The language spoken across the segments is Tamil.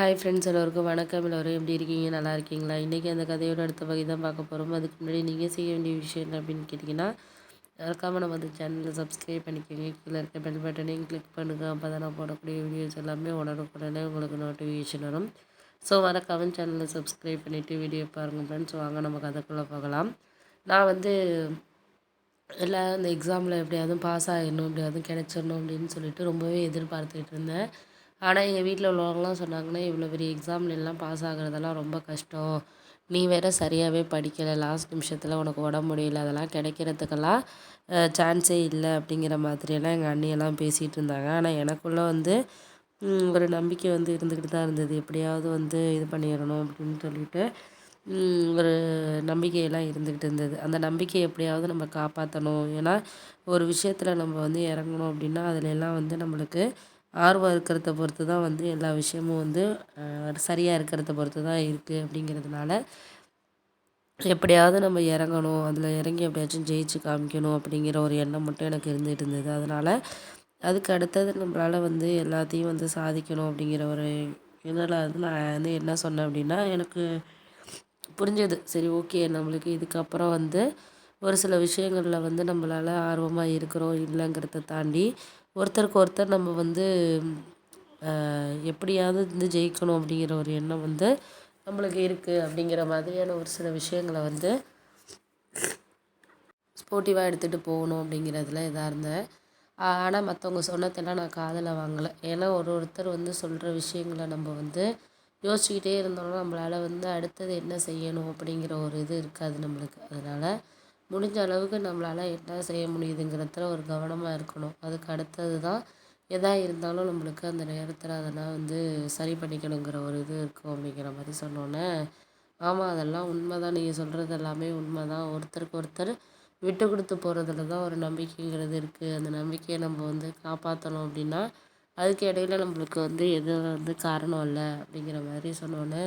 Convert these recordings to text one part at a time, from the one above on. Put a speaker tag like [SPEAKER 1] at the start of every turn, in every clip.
[SPEAKER 1] ஹாய் ஃப்ரெண்ட்ஸ் எல்லோருக்கும் வணக்கம் எல்லோரும் எப்படி இருக்கீங்க நல்லா இருக்கீங்களா இன்றைக்கி அந்த கதையோட அடுத்த பகுதி தான் பார்க்க போகிறோம் அதுக்கு முன்னாடி நீங்கள் செய்ய வேண்டிய விஷயம் என்ன அப்படின்னு கேட்டிங்கன்னா மறக்காமல் நம்ம அந்த சேனலில் சப்ஸ்கிரைப் பண்ணிக்கோங்க கீழே இருக்க பெல் பட்டனையும் கிளிக் பண்ணுங்கள் அப்போ தான் நான் போடக்கூடிய வீடியோஸ் எல்லாமே உடனுக்குடனே உங்களுக்கு நோட்டிஃபிகேஷன் வரும் ஸோ மறக்காமல் சேனலை சப்ஸ்கிரைப் பண்ணிவிட்டு வீடியோ பாருங்கள் ஃப்ரெண்ட்ஸ் வாங்க நம்ம கதைக்குள்ளே போகலாம் நான் வந்து எல்லா இந்த எக்ஸாமில் எப்படியாவது பாஸ் ஆகிடணும் எப்படியாவது கிடச்சிடணும் அப்படின்னு சொல்லிட்டு ரொம்பவே எதிர்பார்த்துக்கிட்டு இருந்தேன் ஆனால் எங்கள் வீட்டில் உள்ளவங்களாம் சொன்னாங்கன்னா இவ்வளோ பெரிய எல்லாம் பாஸ் ஆகுறதெல்லாம் ரொம்ப கஷ்டம் நீ வேறு சரியாகவே படிக்கலை லாஸ்ட் நிமிஷத்தில் உனக்கு உடம்பு முடியல அதெல்லாம் கிடைக்கிறதுக்கெல்லாம் சான்ஸே இல்லை அப்படிங்கிற மாதிரியெல்லாம் எங்கள் அண்ணியெல்லாம் பேசிகிட்டு இருந்தாங்க ஆனால் எனக்குள்ளே வந்து ஒரு நம்பிக்கை வந்து இருந்துக்கிட்டு தான் இருந்தது எப்படியாவது வந்து இது பண்ணிடணும் அப்படின்னு சொல்லிட்டு ஒரு நம்பிக்கையெல்லாம் இருந்துக்கிட்டு இருந்தது அந்த நம்பிக்கையை எப்படியாவது நம்ம காப்பாற்றணும் ஏன்னா ஒரு விஷயத்தில் நம்ம வந்து இறங்கணும் அப்படின்னா அதிலெல்லாம் வந்து நம்மளுக்கு ஆர்வம் இருக்கிறத பொறுத்து தான் வந்து எல்லா விஷயமும் வந்து சரியாக இருக்கிறத பொறுத்து தான் இருக்குது அப்படிங்கிறதுனால எப்படியாவது நம்ம இறங்கணும் அதில் இறங்கி எப்படியாச்சும் ஜெயிச்சு காமிக்கணும் அப்படிங்கிற ஒரு எண்ணம் மட்டும் எனக்கு இருந்துகிட்டு இருந்தது அதனால் அதுக்கு அடுத்தது நம்மளால் வந்து எல்லாத்தையும் வந்து சாதிக்கணும் அப்படிங்கிற ஒரு இதில் வந்து நான் வந்து என்ன சொன்னேன் அப்படின்னா எனக்கு புரிஞ்சது சரி ஓகே நம்மளுக்கு இதுக்கப்புறம் வந்து ஒரு சில விஷயங்களில் வந்து நம்மளால் ஆர்வமாக இருக்கிறோம் இல்லைங்கிறத தாண்டி ஒருத்தருக்கு ஒருத்தர் நம்ம வந்து எப்படியாவது வந்து ஜெயிக்கணும் அப்படிங்கிற ஒரு எண்ணம் வந்து நம்மளுக்கு இருக்குது அப்படிங்கிற மாதிரியான ஒரு சில விஷயங்களை வந்து ஸ்போர்ட்டிவாக எடுத்துகிட்டு போகணும் அப்படிங்கிறதுல இதாக இருந்தேன் ஆனால் மற்றவங்க சொன்னதெல்லாம் நான் காதில் வாங்கலை ஏன்னா ஒரு ஒருத்தர் வந்து சொல்கிற விஷயங்களை நம்ம வந்து யோசிச்சுக்கிட்டே இருந்தோம்னா நம்மளால் வந்து அடுத்தது என்ன செய்யணும் அப்படிங்கிற ஒரு இது இருக்காது நம்மளுக்கு அதனால் முடிஞ்ச அளவுக்கு நம்மளால் என்ன செய்ய முடியுதுங்கிறதுல ஒரு கவனமாக இருக்கணும் அதுக்கு அடுத்தது தான் எதா இருந்தாலும் நம்மளுக்கு அந்த நேரத்தில் அதெல்லாம் வந்து சரி பண்ணிக்கணுங்கிற ஒரு இது இருக்கும் அப்படிங்கிற மாதிரி சொன்னோன்னே ஆமாம் அதெல்லாம் உண்மை தான் நீங்கள் சொல்கிறது எல்லாமே உண்மை தான் ஒருத்தருக்கு ஒருத்தர் விட்டு கொடுத்து போகிறதுல தான் ஒரு நம்பிக்கைங்கிறது இருக்குது அந்த நம்பிக்கையை நம்ம வந்து காப்பாற்றணும் அப்படின்னா அதுக்கு இடையில நம்மளுக்கு வந்து எதுவும் வந்து காரணம் இல்லை அப்படிங்கிற மாதிரி சொன்னோன்னே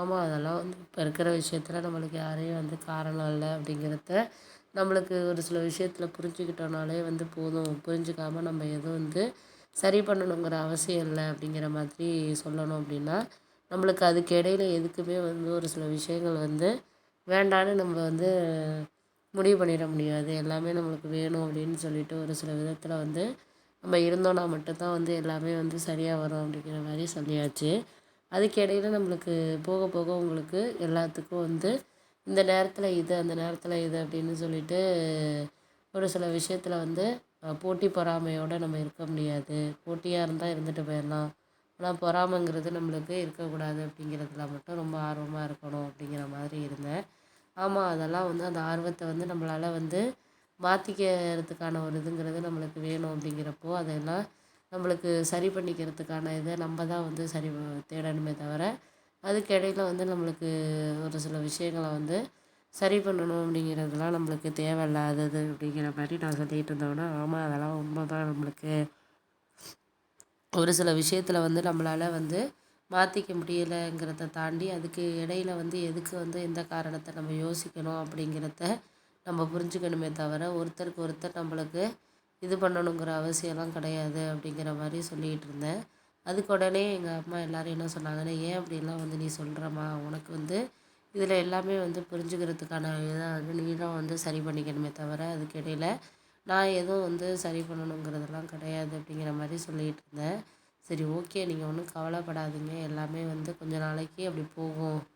[SPEAKER 1] ஆமாம் அதெல்லாம் வந்து இப்போ இருக்கிற விஷயத்தில் நம்மளுக்கு யாரையும் வந்து காரணம் இல்லை அப்படிங்கிறத நம்மளுக்கு ஒரு சில விஷயத்தில் புரிஞ்சுக்கிட்டோனாலே வந்து போதும் புரிஞ்சுக்காமல் நம்ம எதுவும் வந்து சரி பண்ணணுங்கிற அவசியம் இல்லை அப்படிங்கிற மாதிரி சொல்லணும் அப்படின்னா நம்மளுக்கு அதுக்கு இடையில எதுக்குமே வந்து ஒரு சில விஷயங்கள் வந்து வேண்டான்னு நம்ம வந்து முடிவு பண்ணிட முடியாது எல்லாமே நம்மளுக்கு வேணும் அப்படின்னு சொல்லிட்டு ஒரு சில விதத்தில் வந்து நம்ம இருந்தோன்னா மட்டும்தான் வந்து எல்லாமே வந்து சரியாக வரும் அப்படிங்கிற மாதிரி சொல்லியாச்சு அதுக்கு நம்மளுக்கு போக போக உங்களுக்கு எல்லாத்துக்கும் வந்து இந்த நேரத்தில் இது அந்த நேரத்தில் இது அப்படின்னு சொல்லிட்டு ஒரு சில விஷயத்தில் வந்து போட்டி பொறாமையோடு நம்ம இருக்க முடியாது போட்டியாக இருந்தால் இருந்துட்டு போயிடலாம் ஆனால் பொறாமைங்கிறது நம்மளுக்கு இருக்கக்கூடாது அப்படிங்கிறதுல மட்டும் ரொம்ப ஆர்வமாக இருக்கணும் அப்படிங்கிற மாதிரி இருந்தேன் ஆமாம் அதெல்லாம் வந்து அந்த ஆர்வத்தை வந்து நம்மளால் வந்து மாற்றிக்கிறதுக்கான ஒரு இதுங்கிறது நம்மளுக்கு வேணும் அப்படிங்கிறப்போ அதெல்லாம் நம்மளுக்கு சரி பண்ணிக்கிறதுக்கான இதை நம்ம தான் வந்து சரி தேடணுமே தவிர அதுக்கு வந்து நம்மளுக்கு ஒரு சில விஷயங்களை வந்து சரி பண்ணணும் அப்படிங்கிறதுலாம் நம்மளுக்கு தேவையில்லாதது அப்படிங்கிற மாதிரி நான் சொல்லிகிட்டு இருந்தோன்னா ஆமாம் அதெல்லாம் உண்மை தான் நம்மளுக்கு ஒரு சில விஷயத்தில் வந்து நம்மளால் வந்து மாற்றிக்க முடியலைங்கிறத தாண்டி அதுக்கு இடையில வந்து எதுக்கு வந்து எந்த காரணத்தை நம்ம யோசிக்கணும் அப்படிங்கிறத நம்ம புரிஞ்சுக்கணுமே தவிர ஒருத்தருக்கு ஒருத்தர் நம்மளுக்கு இது பண்ணணுங்கிற அவசியம்லாம் கிடையாது அப்படிங்கிற மாதிரி சொல்லிக்கிட்டு இருந்தேன் அதுக்கு உடனே எங்கள் அம்மா எல்லோரும் என்ன சொன்னாங்கன்னா ஏன் அப்படிலாம் வந்து நீ சொல்கிறம்மா உனக்கு வந்து இதில் எல்லாமே வந்து புரிஞ்சுக்கிறதுக்கான இதாக வந்து நீ தான் வந்து சரி பண்ணிக்கணுமே தவிர அதுக்கு இடையில் நான் எதுவும் வந்து சரி பண்ணணுங்கிறதெல்லாம் கிடையாது அப்படிங்கிற மாதிரி சொல்லிகிட்டு இருந்தேன் சரி ஓகே நீங்கள் ஒன்றும் கவலைப்படாதீங்க எல்லாமே வந்து கொஞ்ச நாளைக்கு அப்படி போகும்